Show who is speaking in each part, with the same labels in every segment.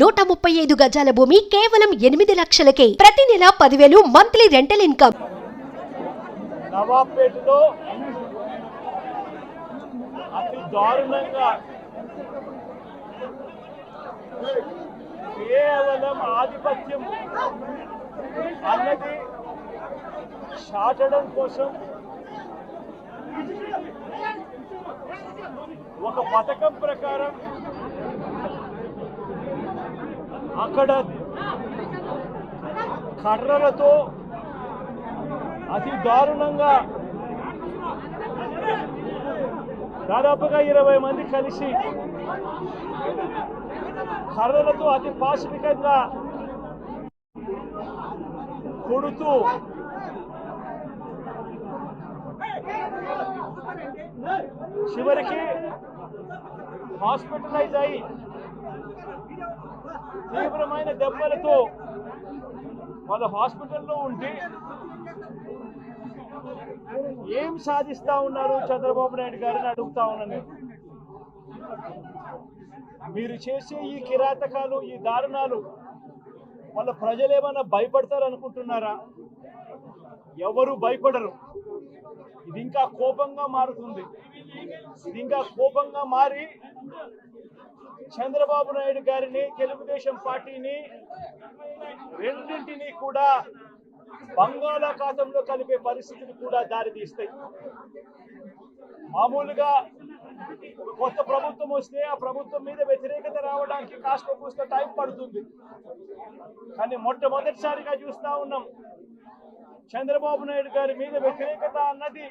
Speaker 1: నూట ముప్పై ఐదు గజాల భూమి కేవలం ఎనిమిది లక్షలకే. ప్రతి నెల పదివేలు మంత్లీ రెంటల్ ఇన్కమ్.
Speaker 2: నవాబ్పేటలో అతి దారుణంగా కేవలం ఆధిపత్యం అన్నది చాటడం కోసం ఒక పథకం ప్రకారం అక్కడ కర్రలతో అతి దారుణంగా దాదాపుగా ఇరవై మంది కలిసి కర్రలతో అతి పాశవికంగా కొడుతూ చివరికి హాస్పిటలైజ్ అయి తీవ్రమైన దెబ్బలతో వాళ్ళ హాస్పిటల్లో ఉంటే ఏం సాధిస్తా ఉన్నారు చంద్రబాబు నాయుడు గారిని అడుగుతా ఉన్నాను మీరు చేసే ఈ కిరాతకాలు ఈ దారుణాలు వాళ్ళ ప్రజలు ఏమైనా భయపడతారు అనుకుంటున్నారా ఎవరు భయపడరు. ఇది ఇంకా కోపంగా మారుతుంది. ఇది ఇంకా కోపంగా మారి చంద్రబాబు నాయుడు గారిని తెలుగుదేశం పార్టీని రెండింటినీ కూడా బంగాళాఖాతంలో కలిపే పరిస్థితులు కూడా దారితీస్తాయి. మామూలుగా కొత్త ప్రభుత్వం వస్తే ఆ ప్రభుత్వం మీద వ్యతిరేకత రావడానికి కాస్త కూస్త టైం పడుతుంది. కానీ మొట్టమొదటిసారిగా చూస్తా ఉన్నాం చంద్రబాబు నాయుడు గారి మీద వ్యతిరేకత అన్నది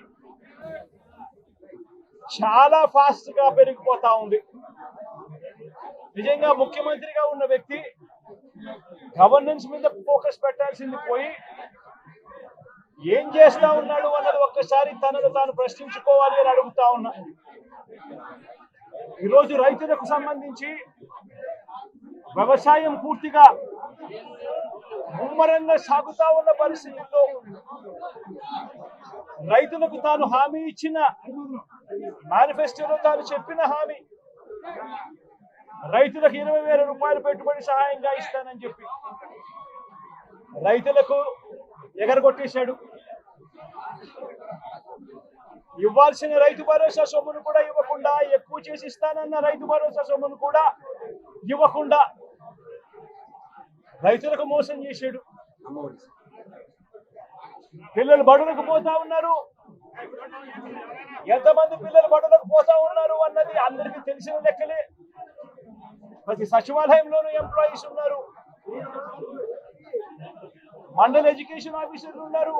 Speaker 2: చాలా ఫాస్ట్గా పెరిగిపోతా ఉంది. నిజంగా ముఖ్యమంత్రిగా ఉన్న వ్యక్తి గవర్నెన్స్ మీద ఫోకస్ పెట్టాల్సింది పోయి ఏం చేస్తా ఉన్నాడు అన్నది ఒక్కసారి తనను తాను ప్రశ్నించుకోవాలి అని అడుగుతా ఉన్నా. ఈరోజు రైతులకు సంబంధించి వ్యవసాయం పూర్తిగా ముమ్మరంగా సాగుతా ఉన్న పరిస్థితుల్లో రైతులకు తాను హామీ ఇచ్చిన మేనిఫెస్టోలో తాను చెప్పిన హామీ రైతులకు ఇరవై వేల రూపాయలు పెట్టుబడి సహాయంగా ఇస్తానని చెప్పి. రైతులకు ఎగరగొట్టేశాడు. ఇవ్వాల్సిన రైతు భరోసా సొమ్మును కూడా ఇవ్వకుండా ఎక్కువ చేసి ఇస్తానన్న రైతు భరోసా సొమ్మును కూడా ఇవ్వకుండా రైతులకు మోసం చేశాడు. పిల్లలు బడులకు పోతా ఉన్నారు. ఎంతమంది పిల్లలు బడులకు పోతా ఉన్నారు అన్నది అందరికీ తెలిసిన లెక్కలే. ప్రతి సచివాలయంలోనూ ఎంప్లాయీస్ ఉన్నారు. మండల ఎడ్యుకేషన్ ఆఫీసర్లు ఉన్నారు.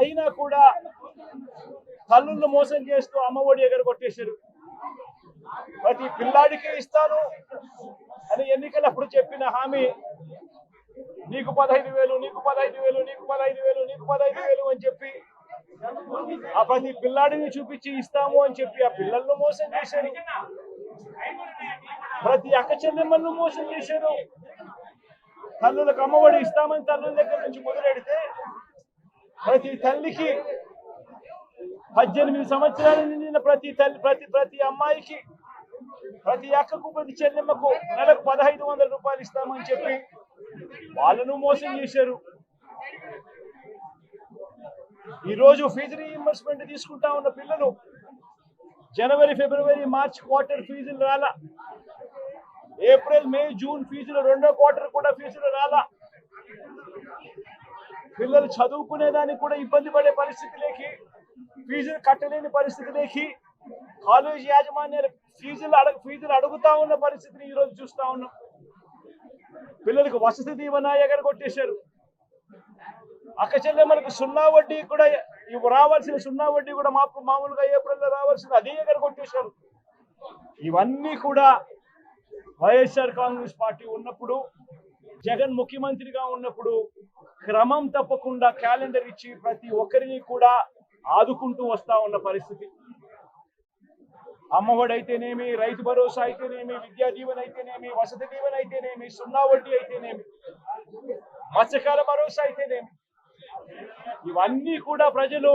Speaker 2: అయినా కూడా తల్లుళ్ళు మోసం చేస్తూ అమ్మఒడి ఎగరగొట్టేశారు. ప్రతి పిల్లాడికి ఇస్తాను అని ఎన్నికలప్పుడు చెప్పిన హామీ నీకు పదహైదు వేలు నీకు పదహైదు వేలు నీకు పదహైదు వేలు నీకు పదహైదు వేలు అని చెప్పి ఆ ప్రతి పిల్లాడిని చూపించి ఇస్తాము అని చెప్పి ఆ పిల్లలను మోసం చేశారు. ప్రతి అక్క చెల్లెమ్మలను మోసం చేశారు. తల్లులకు అమ్మఒడి ఇస్తామని తల్లుల దగ్గర నుంచి మొదలెడితే ప్రతి తల్లికి పద్దెనిమిది సంవత్సరాలు నిండిన ప్రతి తల్లి ప్రతి ప్రతి అమ్మాయికి ప్రతి అక్కకు ప్రతి చెల్లెమ్మకు నెలకు పదహైదు వందల రూపాయలు ఇస్తామని చెప్పి వాళ్ళను మోసం చేశారు. ఈరోజు ఫీజు రీఇంబర్స్మెంట్ తీసుకుంటా ఉన్న పిల్లలు జనవరి ఫిబ్రవరి మార్చ్ క్వార్టర్ ఫీజులు రాలా. ఏప్రిల్ మే జూన్ ఫీజులు రెండో క్వార్టర్ కూడా ఫీజులు రాలా. పిల్లలు చదువుకునే దానికి కూడా ఇబ్బంది పడే పరిస్థితిలోకి ఫీజులు కట్టలేని పరిస్థితిలోకి కాలేజ్ యాజమాన్యాలు ఫీజులు అడగ ఫీజులు అడుగుతా ఉన్న పరిస్థితిని ఈ రోజు చూస్తా ఉన్నాం. పిల్లలకు వసతి దీవెన ఎగరగొట్టేశారు అక్క చెల్లెమ్మలకు సున్నా వడ్డీ కూడా ఇవి రావాల్సిన సున్నా వడ్డీ కూడా మాకు మామూలుగా ఏప్రిల్లో రావాల్సింది అదే ఎగరగొట్టేశారు ఇవన్నీ కూడా వైఎస్ఆర్ కాంగ్రెస్ పార్టీ ఉన్నప్పుడు జగన్ ముఖ్యమంత్రిగా ఉన్నప్పుడు క్రమం తప్పకుండా క్యాలెండర్ ఇచ్చి ప్రతి ఒక్కరిని కూడా ఆదుకుంటూ వస్తా ఉన్న పరిస్థితి. అమ్మఒడైతేనేమి అయితేనేమి రైతు భరోసా అయితేనేమి విద్యా దీవెన అయితేనేమి వసతి దీవెన అయితేనేమి సున్నా వడ్డీ అయితేనేమి మత్స్యకాల భరోసా అయితేనేమి ఇవన్నీ కూడా ప్రజలు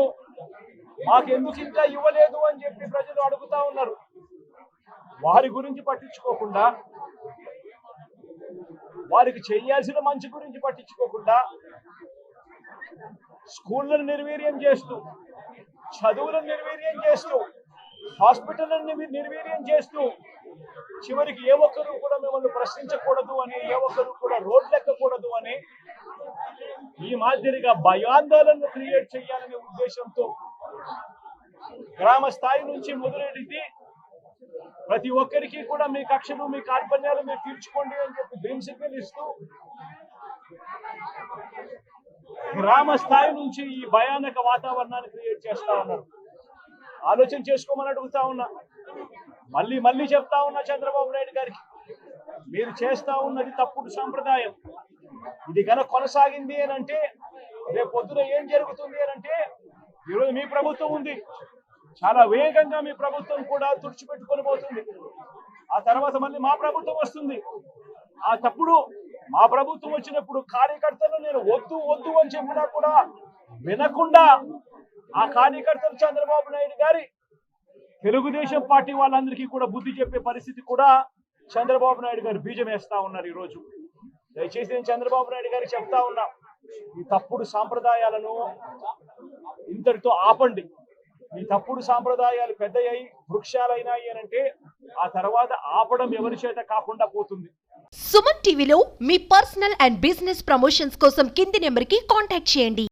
Speaker 2: మాకెందుకు ఇంకా ఇవ్వలేదు అని చెప్పి ప్రజలు అడుగుతా ఉన్నారు. వారి గురించి పట్టించుకోకుండా వారికి చేయాల్సిన మంచి గురించి పట్టించుకోకుండా స్కూళ్ళను నిర్వీర్యం చేస్తూ చదువులను నిర్వీర్యం చేస్తూ హాస్పిటల్లను నిర్వీర్యం చేస్తూ చివరికి ఏ ఒక్కరు కూడా మిమ్మల్ని ప్రశ్నించకూడదు అని ఏ ఒక్కరు కూడా రోడ్లెక్కకూడదు అని ఈ మాదిరిగా భయాందోళనను క్రియేట్ చేయాలనే ఉద్దేశంతో గ్రామ స్థాయి నుంచి మొదలెడితే ప్రతి ఒక్కరికి కూడా మీ కక్షలు మీ కార్పణ్యాలు మీరు తీర్చుకోండి అని చెప్పి గ్రీన్ సిగ్నల్ ఇస్తూ గ్రామ స్థాయి నుంచి ఈ భయానక వాతావరణాన్ని క్రియేట్ చేస్తా ఉన్నారు. ఆలోచన చేసుకోమని అడుగుతా ఉన్నా. మళ్ళీ మళ్ళీ చెప్తా ఉన్నా చంద్రబాబు నాయుడు గారికి. మీరు చేస్తా ఉన్నది తప్పుడు సాంప్రదాయం. ఇది కనుక కొనసాగింది అని అంటే రేపు పొద్దున ఏం జరుగుతుంది అని అంటే ఈరోజు మీ ప్రభుత్వం ఉంది. చాలా వేగంగా మీ ప్రభుత్వం కూడా తుడిచిపెట్టుకొని పోతుంది. ఆ తర్వాత మళ్ళీ మా ప్రభుత్వం వస్తుంది. ఆ తప్పుడు మా ప్రభుత్వం వచ్చినప్పుడు కార్యకర్తలు నేను వద్దు వద్దు అని చెప్పినా కూడా వినకుండా ఆ కార్యకర్తలు చంద్రబాబు నాయుడు గారి తెలుగుదేశం పార్టీ వాళ్ళందరికీ కూడా బుద్ధి చెప్పే పరిస్థితి కూడా చంద్రబాబు నాయుడు గారు బీజం వేస్తా ఉన్నారు ఈ రోజు దయచేసి నేను చంద్రబాబు నాయుడు గారికి చెప్తా ఉన్నా ఈ తప్పుడు సాంప్రదాయాలను ఇంతటితో ఆపండి. ఈ తప్పుడు సాంప్రదాయాలు పెద్దయ్యాయి వృక్షాలైనాయి అని అంటే ఆ తర్వాత ఆపడం ఎవరి చేత కాకుండా పోతుంది.
Speaker 1: సుమన్ టీవీలో మీ పర్సనల్ అండ్ బిజినెస్ ప్రమోషన్స్ కోసం కింది నెంబర్కి కాంటాక్ట్ చేయండి.